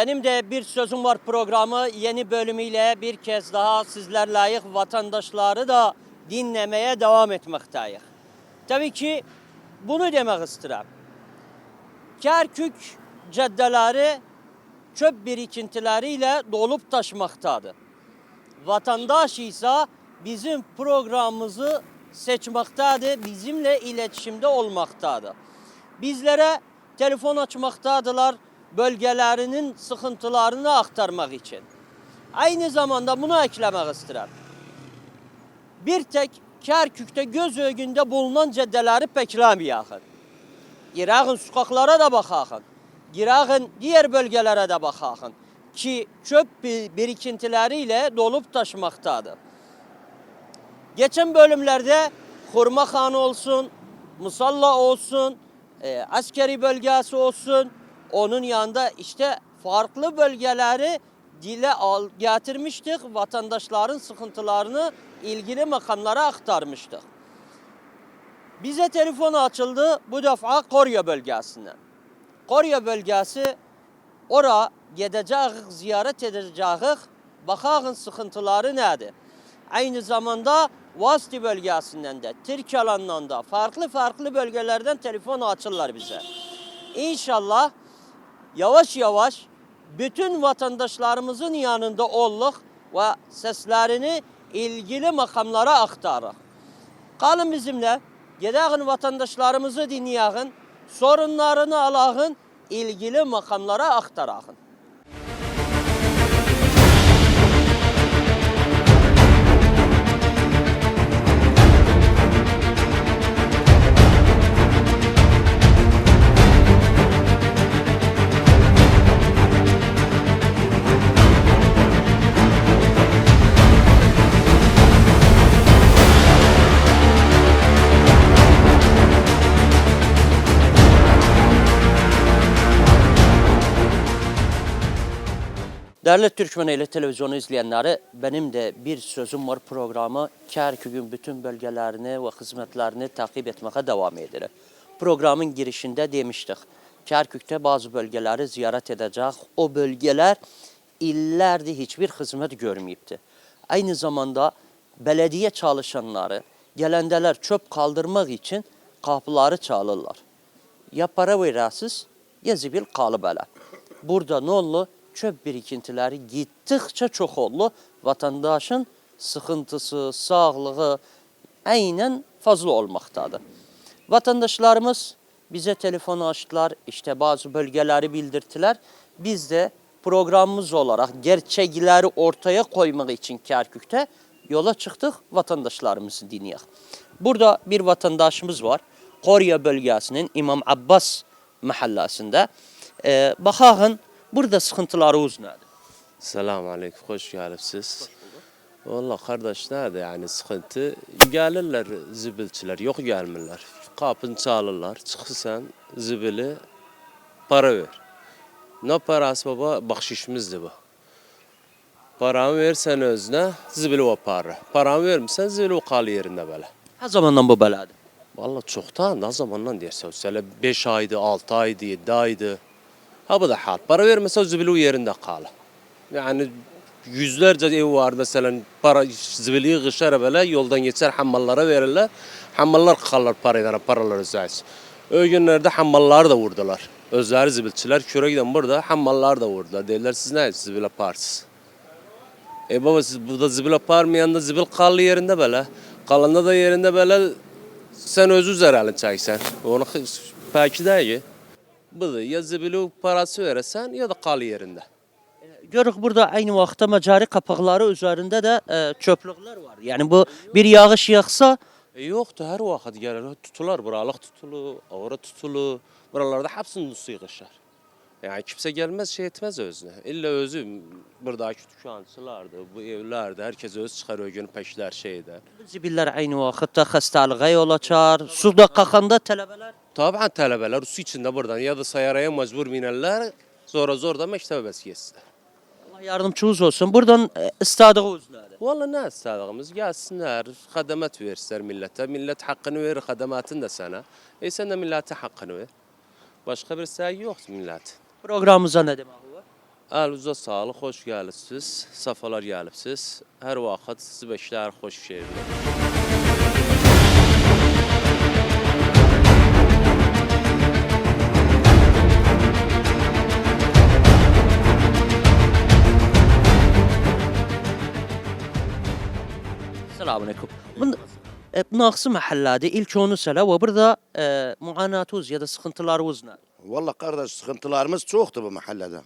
Benim de Bir Sözüm Var programı yeni bölümüyle bir kez daha sizler layık vatandaşları da dinlemeye devam etmekteyiz. Tabii ki bunu demek istedim. Kerkük caddeleri çöp birikintileriyle dolup taşmaktadır. Vatandaş ise bizim programımızı seçmektedir, bizimle iletişimde olmaktadır. Bizlere telefon açmaktadılar bölgelerinin sıkıntılarını aktarmak için. Aynı zamanda bunu eklemek istedim. Bir tek Kerkük'te göz önünde bulunan caddeleri peklemeyakın. Girağın sokaklara da bakakın. Girağın diğer bölgelere de bakakın. Ki çöp bi- birikintileriyle dolup taşmaktadır. Geçen bölümlerde Hurma Hanı olsun, Musalla olsun, e, askeri bölgesi olsun, onun yanında işte farklı bölgeleri dile al, getirmiştik. Vatandaşların sıkıntılarını ilgili makamlara aktarmıştık. Bize telefon açıldı bu defa Korya bölgesinden. Korya bölgesi ora gideceğiz, ziyaret edeceğiz. Bakağın sıkıntıları nedir? Aynı zamanda Vasti bölgesinden de, Tirkalan'dan da farklı farklı bölgelerden telefon açırlar bize. İnşallah yavaş yavaş bütün vatandaşlarımızın yanında olduk ve seslerini ilgili makamlara aktarır. Kalın bizimle. Gideğin vatandaşlarımızı dinleyin. Sorunlarını alağın. ilgili makamlara aktarağın. Değerli Türkmen ile televizyonu izleyenleri, benim de bir sözüm var programı Kerkük'ün bütün bölgelerini ve hizmetlerini takip etmeye devam ederim. Programın girişinde demiştik. Kerkük'te bazı bölgeleri ziyaret edecek. O bölgeler illerde hiçbir hizmet görmeyipti. Aynı zamanda belediye çalışanları gelendeler çöp kaldırmak için kapıları çalırlar. Ya para verirsiniz ya zibil kalı böyle. Burada ne oldu? Çöp birikintileri gittikçe çok oldu. Vatandaşın sıkıntısı, sağlığı aynen fazla olmaktadır. Vatandaşlarımız bize telefon açtılar, işte bazı bölgeleri bildirdiler. Biz de programımız olarak gerçekleri ortaya koymak için Kerkük'te yola çıktık, vatandaşlarımızı dinleyelim. Burada bir vatandaşımız var. Korya bölgesinin İmam Abbas mahallesinde. Ee, bakağın burada sıkıntılarımız nedir? Selamun Aleyküm, hoş geldiniz. Valla kardeş nerede yani sıkıntı? Gelirler zibilçiler, yok gelmirler. Kapını çalırlar, çıkırsan zibili para ver. Ne parası baba? Bakşişimizdi bu. Paramı versen özüne, zibili o para. Paramı vermişsen zibili o kalı yerinde böyle. Her zamandan bu beladır. Valla çoktan, ne zamandan dersen. Mesela 5 aydı, 6 aydı, 7 aydı. Ha bu da hal. Para vermese zibili yerinde kal. Yani yüzlerce ev var mesela para zibili kışara böyle yoldan geçer hammallara verirler. Hammallar kalır parayla paralar özelsin. O günlerde hammallar da vurdular. Özleri zibilçiler köre giden burada hammallar da vurdular. Dediler siz ne zibile parsız. E baba siz burada zibile parmayan da zibil kallı yerinde böyle. Kalanda da yerinde böyle sen özü zararlı çaysan. Onu belki. Bu da ya zibili parası verirsen ya da kal yerinde. Görük burada aynı vaxtda macari kapaqları üzerinde de e, çöplükler var. Yani bu bir yağış yağsa E yoktu her vakit gelir tutular buralık tutulu, avra tutulu. Buralarda hepsinin su yığışar. Yani kimse gelmez şey etmez özüne. İlla özü buradaki dükkancılardı, bu evlerde herkes öz çıkarıyor gün peşler şeyden. zibillər aynı vaxtda xəstəliyə yol açar. Suda qalxanda tələbələr Tabii talebeler su içinde buradan ya da sayaraya mecbur binerler. Sonra zor da mektebe bes geçsinler. Allah yardımcınız olsun. Buradan e, istədiyiniz nədir? Valla ne istediğimiz gelsinler, hademet versinler millete. Millet hakkını verir, hadematın da sana. E sen de millete hakkını ver. Başka bir sevgi yok millet. Proqramımıza nə demək olar? Əlinizə sağlıq, xoş gəlibsiz, safalar gəlibsiz. Hər vaxt sizi beklər xoş şeirlər. Selamun Aleyküm. Bun, e, Naksı mahallede ilk onu sene ve burada e, muanatuz ya da sıkıntılarınız ne? Valla kardeş sıkıntılarımız çoktu bu mahallede.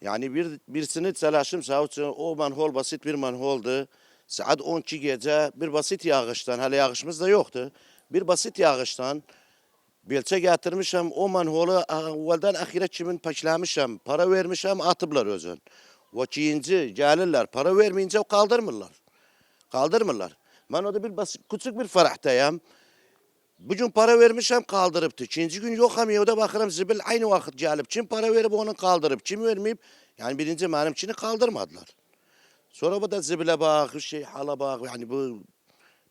Yani bir birisini telaşım savcı o manhol basit bir manholdu. Saat 12 gece bir basit yağıştan, hele yağışımız da yoktu. Bir basit yağıştan belçe getirmişim o manholu evvelden ahire kimin paçlamışım, para vermişim atıblar özün. O ikinci gelirler, para vermeyince kaldırmırlar. Kaldırmırlar. Ben orada bir basit, küçük bir farahtayım. Bugün para vermişim kaldırıptı. İkinci gün yok ama evde bakırım zibil aynı vakit gelip. Kim para verip onu kaldırıp, kim vermeyip. Yani birinci benimkini kaldırmadılar. Sonra bu da zibile bak, şey hala bak. Yani bu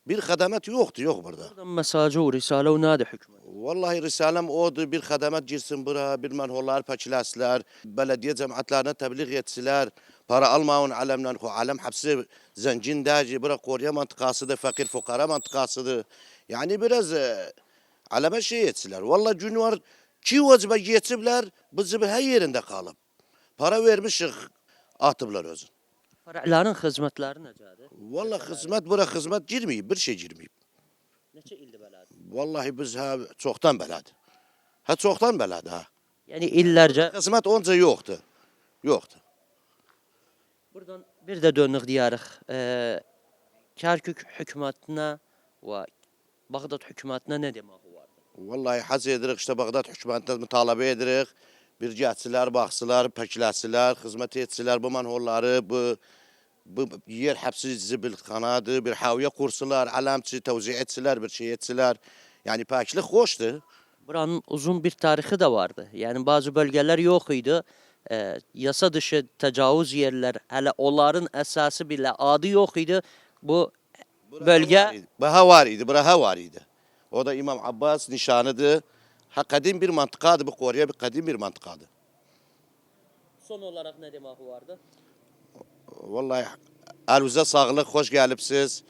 bir hademet yoktu, yok burada. Buradan mesajı ve risale ve nadi hükmü. Vallahi risalem odu bir hademet girsin bura, bir menhollar paçilaslar, belediye cemaatlerine tebliğ etsiler, para almayın alemden, o alem hapsi zencin daci, bura Konya mantıkasıdır, fakir fukara mantıkasıdır. Yani biraz e, aleme şey etsiler. Vallahi gün var, ki vacibe yetibler, bu zibil her yerinde kalıp. Para vermişik, atıblar özün. Fara'ların hizmetleri necedir? Vallahi hizmet bura hizmet girmeyip, bir şey girmeyip. Neçe ildi beladi? Vallahi biz ha çoktan belad. Ha çoktan belad ha. Yani illerce. Hizmet onca yoktu. Yoktu. Buradan bir de dönük diyarıq. E, Kerkük hükümetine ve Bağdat hükümetine ne demek var? Vallahi haz edirik işte Bağdat hükümetine mütalebe edirik. Bir cəhçilər, baxsılar, pəkləsilər, xidmət etsilər bu manholları, bu bu yer hepsi zibil kanadı, bir haviye kursular, alamçı tevzi etsilər, bir şey etsilər. Yani paklik hoştu. Buranın uzun bir tarihi de vardı. Yani bazı bölgeler yok idi. E, yasa dışı tecavüz yerler, hele onların esası bile adı yok idi. Bu bölge Baha var idi, buraha var idi. O da İmam Abbas nişanıdır. Ha kadim bir mantıkadı bu Kore'ye bir kadim bir mantıkadı. son olarak ne demek vardı? Vallahi elinize sağlık, hoş gelipsiz.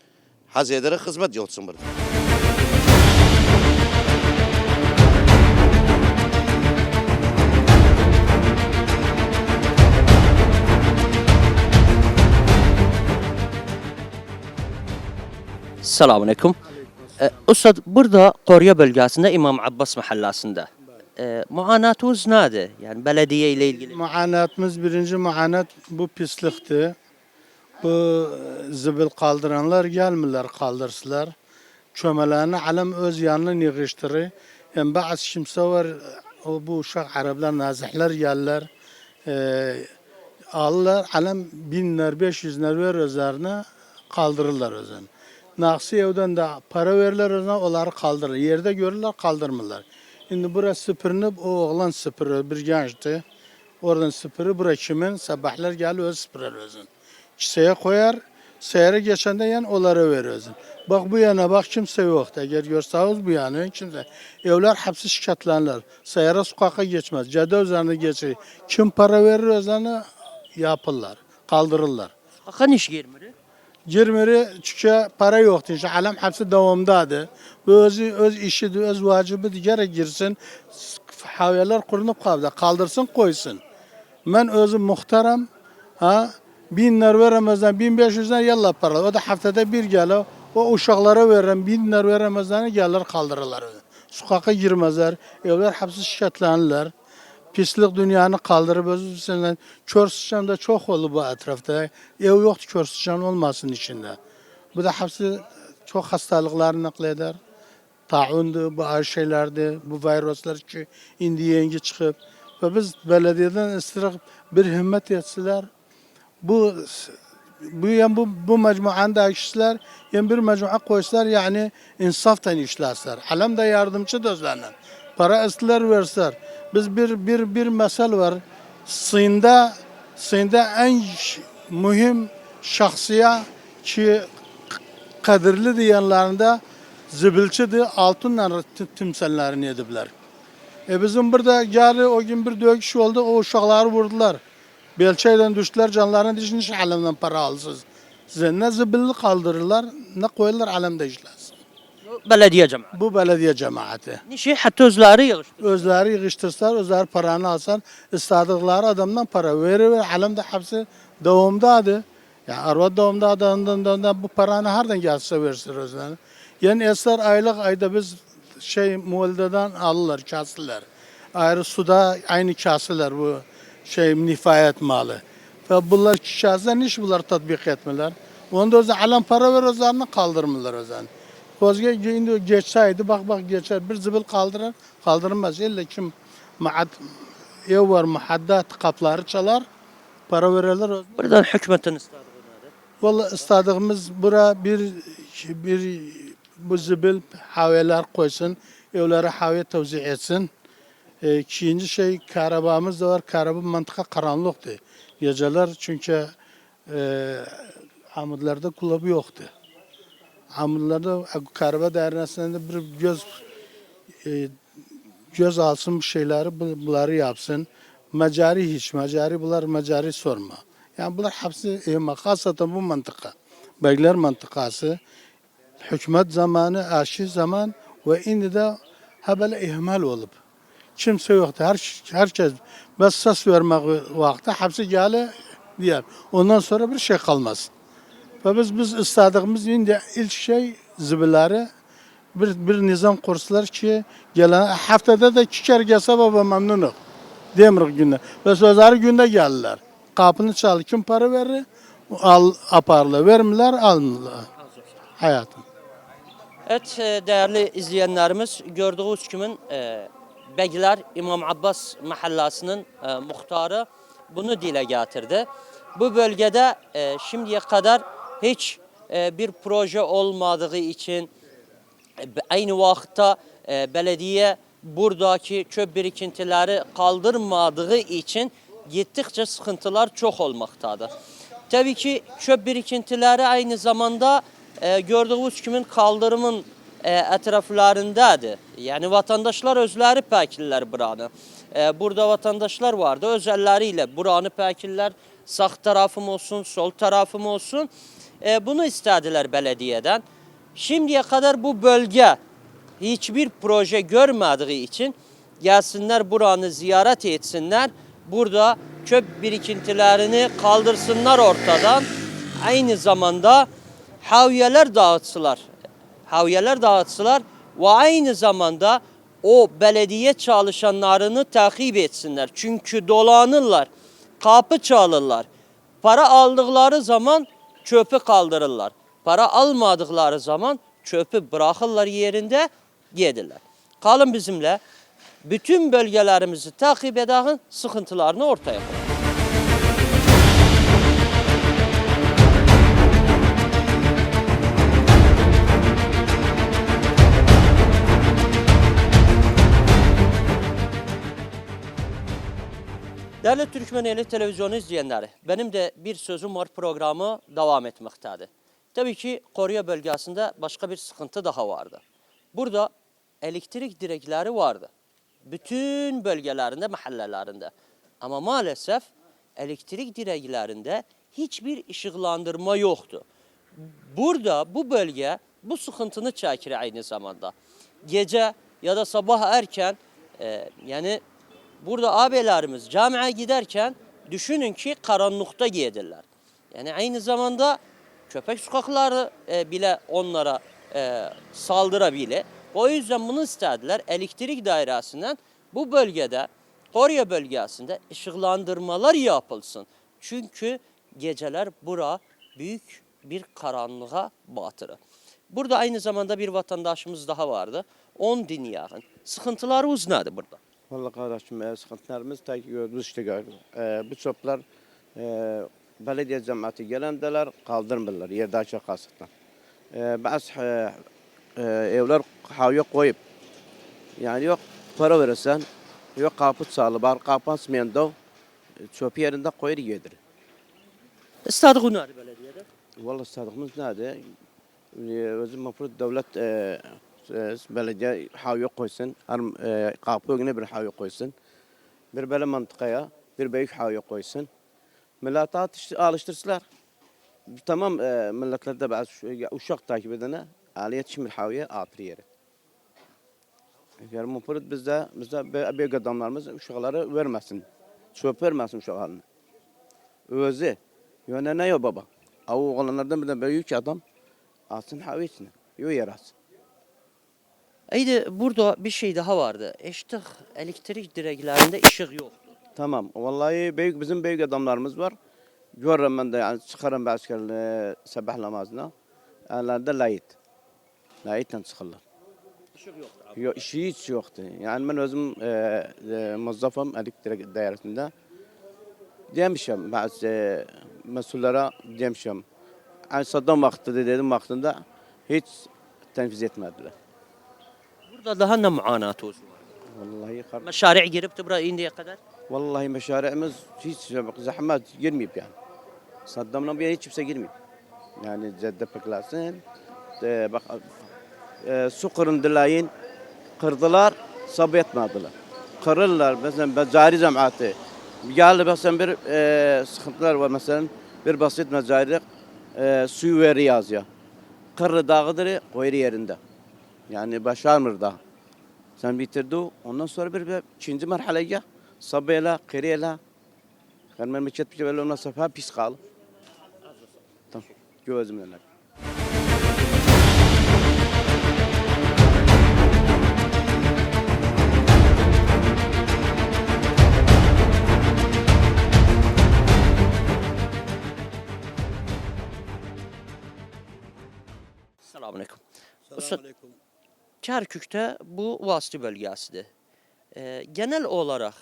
Haz ederek hizmet yolsun burada. Selamun Aleyküm. Ee, Ustad burada Konya bölgesinde İmam Abbas mahallesinde. Ee, muanatınız nedir? Yani belediye ile ilgili. Muanatımız birinci muanat bu pislikti. Bu e, zibil kaldıranlar gelmirler kaldırsılar. Çömelerini alem öz yanına yığıştırı. Yani bazı kimse var o bu uşak Araplar nazihler yerler. E, alırlar alem binler beş yüzler ver üzerine kaldırırlar özün. Naksı evden de para verirler özüne onları kaldırır. Yerde görürler kaldırmırlar. Şimdi burası sıpırınıp o oğlan sıpırı bir gençti. Oradan sıpırı bura kimin? Sabahlar gelip öz sıpırır özün. Kiseye koyar, seyre geçende yan onlara verir özün. Bak bu yana bak kimse yoktu. Eğer görseniz bu yana kimse. Evler hepsi şikayetlenirler. Seyre sokaka geçmez. Cadde üzerine geçir. Kim para verir özlerine yapırlar. Kaldırırlar. Hakan iş girmiri. Girmiri çünkü para yoktu. İşte alem hepsi devamdadı. Bu öz, öz işi, öz vacibi diğer girsin. Haviyeler kurunup kaldı. Kaldırsın koysun. Ben özüm muhterem. Ha, binler veremezden, bin beş yüzden yallah para. O da haftada bir gelir. O uşaklara veririm, binler veremezden gelir kaldırırlar. Sokaka girmezler. Evler hepsi şikayetlenirler. Pislik dünyanı kaldırıp özü senden kör sıçan da çok oldu bu etrafta. Ev yoktu kör sıçan olmasın içinde. Bu da hepsi çok hastalıklar nakleder. Taundu, bu şeylerdi, bu virüsler ki indi yeni çıkıp. Ve biz belediyeden istirak bir himmet etseler, bu bu yani bu bu mecmuanda kişiler yani bir mecmua koysalar yani insaftan işlerler. Alem de yardımcı dözlerler. Para istiler verseler. Biz bir bir bir mesel var. Sında Sında en mühim şahsiye ki kadirli diyenlerinde zibilçidi altınla timsellerini yediler. E bizim burada geldi o gün bir dövüş oldu o uşakları vurdular. Belçay'dan düştüler canlarını dişini iş alemden para alsız. Size ne zıbıllı kaldırırlar ne koyarlar alemde işlensin. Belediye cemaati. Bu belediye cemaati. Nişi hatta özleri yığıştı. Özleri yığıştırsalar, özleri paranı alsan, istadıkları adamdan para verir ve alemde hepsi doğumdadı. Yani arva doğumda adamdan da bu paranı hardan gelse versin özlerine. Yani esler aylık ayda biz şey muhaldeden alırlar, kasırlar. Ayrı suda aynı kasırlar bu şey nifayet malı. Ve bunlar kasırlar niş bunlar tatbik etmeler. Onda özler alem para ver özlerini kaldırmıyorlar özlerini. Kozga indi geçseydi bak bak geçer bir zıbıl kaldırır kaldırmaz illa kim maat ev var muhaddat kapları çalar para verirler. Buradan hükümetin istadığı? Vallahi istadığımız bura bir bir bu zıbıl haveler koysun evlere have tevzi etsin. E, ikinci şey karabamız da var. Karabı mantıka karanlıktı. Geceler çünkü e, amudlarda kulübü yoktu. Amudlarda karaba dernesinde bir göz e, göz alsın bu şeyleri bu- bunları yapsın. Mecari hiç, mecari bunlar mecari sorma. Yani bunlar hepsi. Hasaten bu mantıka. Beyler mantıkası. Hükümet zamanı, aşı zaman ve indi de ha böyle ihmal olup. Kimse yoktu. Her, herkes bes ses vermek vakti hepsi gele diğer. Ondan sonra bir şey kalmaz. Ve biz biz istadığımız indi ilk şey zibileri bir, bir nizam kurslar ki gelen haftada da iki kere gelse baba memnunum. Demirik günde. Ve sözleri günde geldiler. Kapını çal kim para verir? Al aparlı. Vermiler almırlar. Hayatım. Evet e, değerli izleyenlerimiz gördüğünüz kimin e, Begler İmam Abbas mahallesinin e, muhtarı bunu dile getirdi. Bu bölgede e, şimdiye kadar hiç e, bir proje olmadığı için e, aynı vakitte e, belediye buradaki çöp birikintileri kaldırmadığı için gittikçe sıkıntılar çok olmaktadır. Tabii ki çöp birikintileri aynı zamanda e, gördüğünüz kimin kaldırımın e, etraflarındadır. Yani vatandaşlar özleri pəkirlər buranı. E, burada vatandaşlar vardı özelleriyle buranı pəkirlər sağ tarafım olsun, sol tarafım olsun. E, bunu istediler belediyeden. Şimdiye kadar bu bölge hiçbir proje görmediği için gelsinler buranı ziyaret etsinler. Burada çöp birikintilerini kaldırsınlar ortadan. Aynı zamanda havyeler dağıtsılar. Havyeler dağıtsılar ve aynı zamanda o belediye çalışanlarını takip etsinler. Çünkü dolanırlar, kapı çalırlar. Para aldıkları zaman çöpü kaldırırlar. Para almadıkları zaman çöpü bırakırlar yerinde yedirler. Kalın bizimle. Bütün bölgelerimizi takip edelim, sıkıntılarını ortaya koyalım. Değerli Türkmeneli televizyonu izleyenleri, benim de bir sözüm var programı devam etmektedir. Tabii ki Koruya bölgesinde başka bir sıkıntı daha vardı. Burada elektrik direkleri vardı. Bütün bölgelerinde, mahallelerinde. Ama maalesef elektrik direklerinde hiçbir ışıklandırma yoktu. Burada bu bölge bu sıkıntını çekir aynı zamanda. Gece ya da sabah erken e, yani burada abilerimiz camiye giderken düşünün ki karanlıkta giydirler. Yani aynı zamanda köpek sokakları e, bile onlara e, saldırabilir. O yüzden bunu istediler. Elektrik dairesinden bu bölgede Konya bölgesinde ışıklandırmalar yapılsın. Çünkü geceler bura büyük bir karanlığa batırır. Burada aynı zamanda bir vatandaşımız daha vardı. 10 din yakın. Sıkıntılarımız nedir burada? Vallahi kardeşim e, sıkıntılarımız ta ki gördüğünüz işte gör- e, bu çöpler e, belediye cemaati gelendeler kaldırmıyorlar yerde açık kalsınlar. E, bazı e, e, evler havaya koyup yani yok para verirsen yok kapı çalı var kapı asmayan da çöpü yerinde koyur yedir. İstadığı nedir belediyede? Vallahi sadığımız nerede? Özüm mafrut devlet e, belediye havaya koysun. E, kapı önüne bir havaya koysun. Bir böyle mantıkaya bir büyük havaya koysun. Millete alıştırsınlar. Tamam e, milletlerde bazı uşak takip edene aliyet şimdi haviye atır yeri. Yani mufrit bizde bizde büyük adamlarımız uşakları vermesin. Çöp vermesin uşaklarını. Özü. Yani ne ya baba? Avu oğlanlardan bir de büyük adam alsın haviye içine. Yo yarasın. İyi burada bir şey daha vardı. Eştik elektrik direklerinde ışık yoktu. Tamam. Vallahi büyük bizim büyük adamlarımız var. Görürüm ben de yani çıkarım askerle sabah namazına. Ellerinde layit. Layitle çıkarlar. Işık yoktu. Yok, işi hiç yoktu. Yani ben özüm e, e, muzaffam elektrik dairesinde. Demişim bazı e, mesullere demişim. Yani Saddam vakti dedim vaktinde hiç tenfiz etmediler. Burada daha ne muanatımız var? Vallahi kar- Meşariع giripti buraya indiye kadar. Vallahi meşari'imiz hiç zahmet girmeyip yani. Saddam'la bir yere hiç kimse girmiyor. Yani Cedde Peklasın, e, bak e, su kırındılayın, kırdılar, sabı etmediler. Kırırlar mesela becari cemaati. Geldi mesela bir e, sıkıntılar var mesela bir basit mecari e, suyu veri yazıyor. Kırı dağıdır, koyru yerinde. Yani başarmır da. Sen bitirdi. Ondan sonra bir, bir ikinci merhaleye sabıyla, kırıyla. Ben memleket bir şey böyle ondan sonra pis kaldı. Tamam. Gözümden. Selamun Aleyküm. Usta, Kerkük'te bu vasıtı bölgesidir. Ee, genel olarak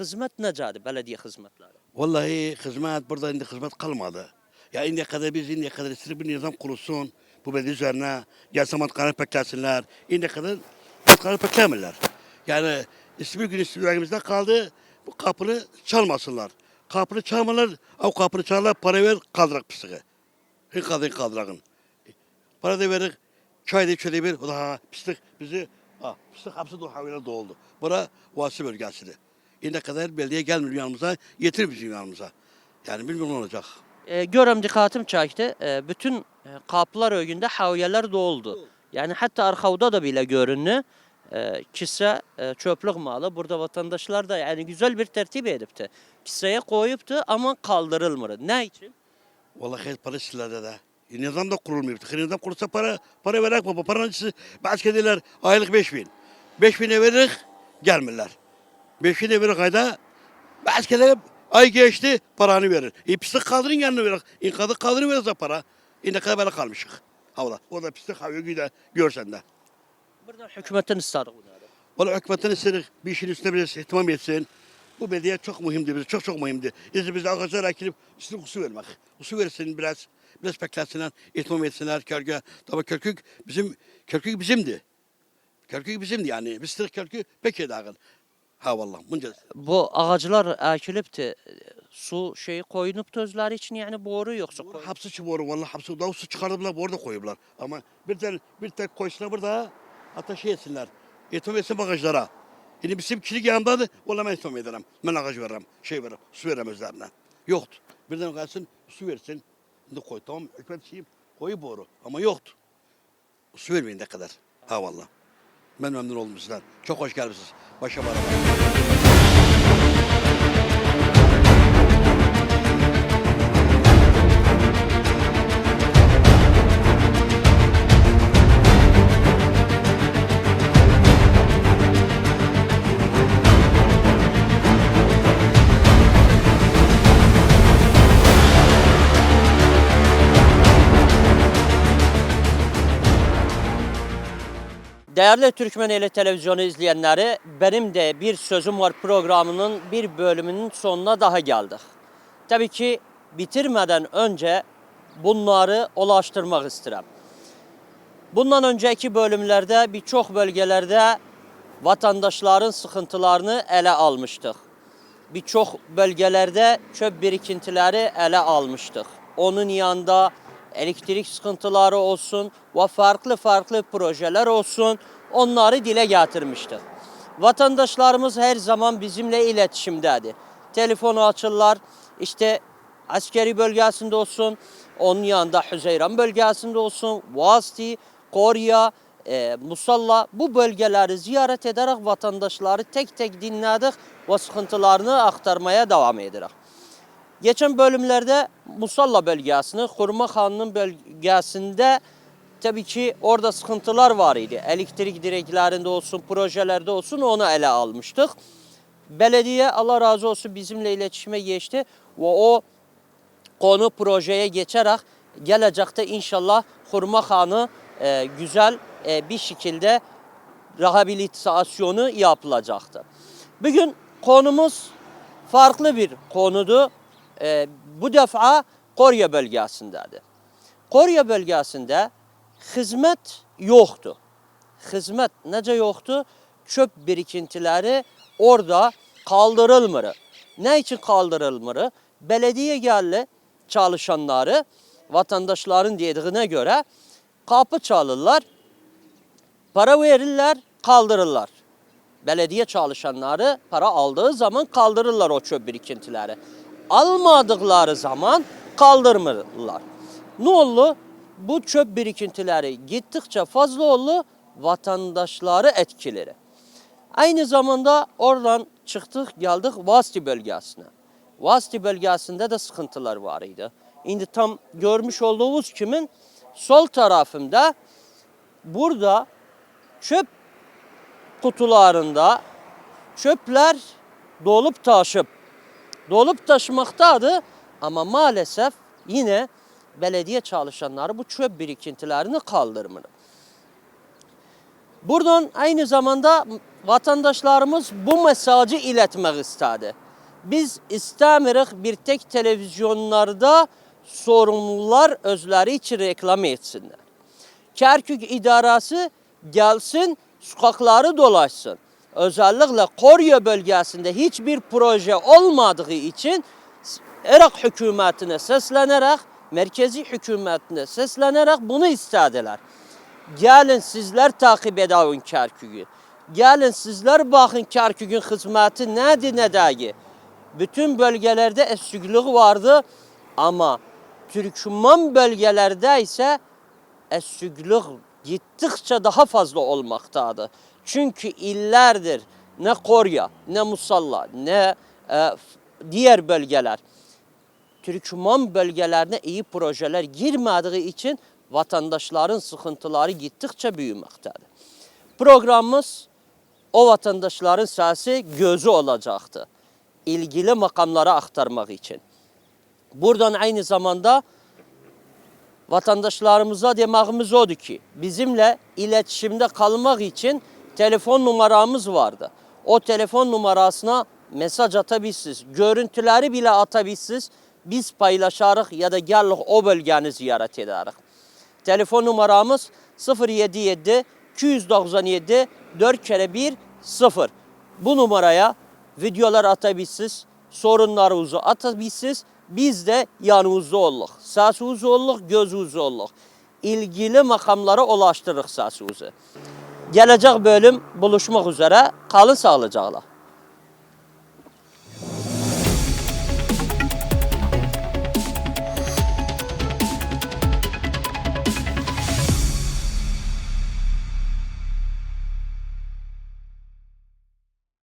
hizmet necədir, belediye hizmetleri? Vallahi hizmet burada indi hizmet kalmadı. Ya indiye kadar biz indiye kadar istedik bir nizam kurulsun. Bu belediye üzerine gelsin matkanı peklesinler. İndiye kadar matkanı peklemirler. Yani ismi gün istimlerimizde kaldı. Bu kapını çalmasınlar. Kapını çalmalar, o kapını çalarlar para ver kaldırak pisliği. Hin kadın kaldırakın. Para da verir, çay da içeri bir, da ha, pislik bizi, ha, pislik hapsi havayla doldu. Bura vasi bölgesidir. İne kadar belediye gelmiyor yanımıza, getir bizim yanımıza. Yani bilmiyorum ne olacak. Ee, görüm dikkatim çekti. Ee, bütün e, kapılar önünde haviyeler doldu. Yani hatta arkavda da bile görünü. E, kisre e, çöplük malı. Burada vatandaşlar da yani güzel bir tertip edipti. Kisreye koyuptu ama kaldırılmırdı. Ne için? Vallahi hayır para sizlerde de. E, Nizam da kurulmuyor. Nizam kurulsa para, para verek baba. Paranın içi, bazı kediler aylık beş bin. Beş bine verir, gelmirler. Beş bine verir ayda, bazı kediler ay geçti, paranı verir. E pislik kaldırın yanına verir. E kadın kaldırın verirse para. E ne kadar böyle kalmışık. Havla. Orada pislik havaya güde görsen de. Buradan hükümetin istedik bunları. Valla hükümetin istedik bir işin üstüne biraz ihtimam etsin. Bu belediye çok mühimdi bize, çok çok mühimdi. İşte biz ağaçlar ekilip üstüne su vermek. Su versin biraz, biraz bekletsinler, ihtimam etsinler kölge. Tabii Kerkük bizim, Kerkük bizimdi. Kerkük bizimdi yani. Biz istedik Kerkük pek edağın. Ha vallahi bunca. Bu ağaclar ekilipti. Su şeyi koyunup özleri için yani boru yoksa koy- Hapsi çıkıyor vallahi hapsi daha su çıkardılar orada koyuyorlar. Ama bir tek bir tek koysunlar burada hatta şey etsinler. İhtimam etsin bagajlara. Şimdi bizim kişilik yanımdadır. Vallahi ben ihtimam ederim. Ben ağaç veririm, şey veririm, su veririm özlerine. Yoktu. Birden gelsin su versin. Şimdi koy tamam hükümet şeyim koyu boru ama yoktu. Su vermeyin ne kadar. Ha vallahi. Ben memnun sizden. Çok hoş geldiniz. Başa beraber. Değerli Türkmeneli televizyonu izleyenleri, benim de bir sözüm var programının bir bölümünün sonuna daha geldik. Tabii ki bitirmeden önce bunları ulaştırmak istedim. Bundan önceki bölümlerde birçok bölgelerde vatandaşların sıkıntılarını ele almıştık. Birçok bölgelerde çöp birikintileri ele almıştık. Onun yanında elektrik sıkıntıları olsun ve farklı farklı projeler olsun onları dile getirmiştik. Vatandaşlarımız her zaman bizimle iletişimdedir. Telefonu açırlar, işte askeri bölgesinde olsun, onun yanında Hüzeyran bölgesinde olsun, Vasti, Konya, e, Musalla bu bölgeleri ziyaret ederek vatandaşları tek tek dinledik ve sıkıntılarını aktarmaya devam ederek. Geçen bölümlerde Musalla bölgesini, Hurma Hanı'nın bölgesinde tabii ki orada sıkıntılar var idi. Elektrik direklerinde olsun, projelerde olsun onu ele almıştık. Belediye Allah razı olsun bizimle iletişime geçti ve o konu projeye geçerek gelecekte inşallah Hurma Hanı e, güzel e, bir şekilde rehabilitasyonu yapılacaktı. Bugün konumuz farklı bir konudu. E, bu defa Korya bölgesindedir. Korya bölgesinde hizmet yoktu. Hizmet nece yoktu? Çöp birikintileri orada kaldırılmırı. Ne için kaldırılmırı? Belediye geldi çalışanları vatandaşların dediğine göre kapı çalırlar, para verirler, kaldırırlar. Belediye çalışanları para aldığı zaman kaldırırlar o çöp birikintileri. Almadıkları zaman kaldırmırlar. Ne oldu? Bu çöp birikintileri gittikçe fazla oldu, vatandaşları etkileri. Aynı zamanda oradan çıktık geldik Vasti bölgesine. Vasti bölgesinde de sıkıntılar var idi. Şimdi tam görmüş olduğunuz kimin sol tarafında burada çöp kutularında çöpler dolup taşıp dolup taşımaktadı ama maalesef yine belediye çalışanları bu çöp birikintilerini kaldırmıyor. Buradan aynı zamanda vatandaşlarımız bu mesajı iletmek istedi. Biz istemirik bir tek televizyonlarda sorumlular özleri için reklam etsinler. Kerkük idaresi gelsin, sokakları dolaşsın. Özellikle Korya bölgesinde hiçbir proje olmadığı için Irak hükümetine seslenerek, merkezi hükümetine seslenerek bunu istediler. Gelin sizler takip edin Kerkük'ü. Gelin sizler bakın Kerkük'ün hizmeti nedir ne değil. Bütün bölgelerde esüglük vardı ama Türkmen bölgelerde ise esüglük gittikçe daha fazla olmaktadır. Çünkü illerdir ne Korya, ne Musalla, ne e, diğer bölgeler Türkmen bölgelerine iyi projeler girmediği için vatandaşların sıkıntıları gittikçe büyümektedir. Programımız o vatandaşların sesi gözü olacaktı. İlgili makamlara aktarmak için. Buradan aynı zamanda vatandaşlarımıza demağımız odur ki bizimle iletişimde kalmak için telefon numaramız vardı. O telefon numarasına mesaj atabilirsiniz. Görüntüleri bile atabilirsiniz. Biz paylaşarız ya da gelip o bölgeni ziyaret ederiz. Telefon numaramız 077 297 4 kere 1 0. Bu numaraya videolar atabilirsiniz, sorunlarınızı atabilirsiniz. Biz de yanınızda oluruz. Səsiniz oluruz, gözünüz oluruz. İlgili makamlara ulaştırırıq səsinizi. Gelecek bölüm buluşmak üzere. Kalın sağlıcakla.